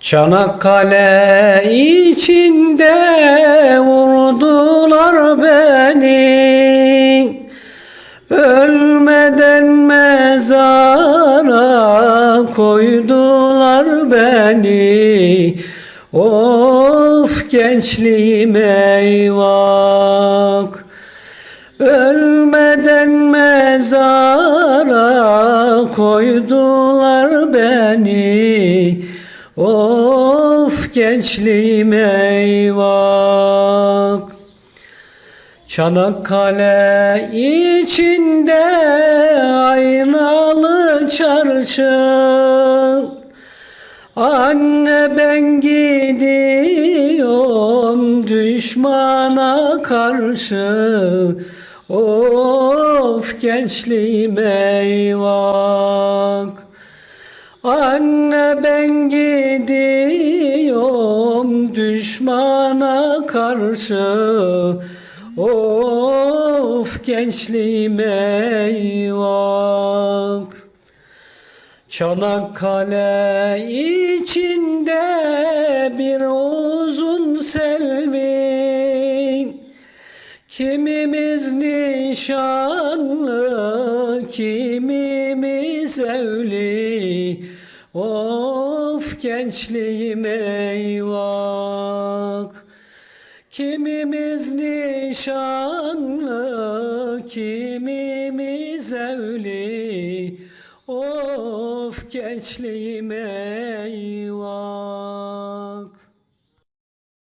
Çanakkale içinde vurdular beni. Ölmeden mezara koydular beni. Of gençliğim eyvah. Ölmeden mezara koydular beni Of gençliğim eyvah Çanakkale içinde aynalı çarşı. Anne ben gidiyorum düşmana karşı. Of gençliğim eyvah Anne ben gidiyorum düşmana karşı. Of gençliğim eyvah. Çanakkale içinde bir uzun selvi. Kimimiz nişanlı, kimimiz evli Of gençliğim eyvah Kimimiz nişanlı, kimimiz evli. Of gençliğim eyvah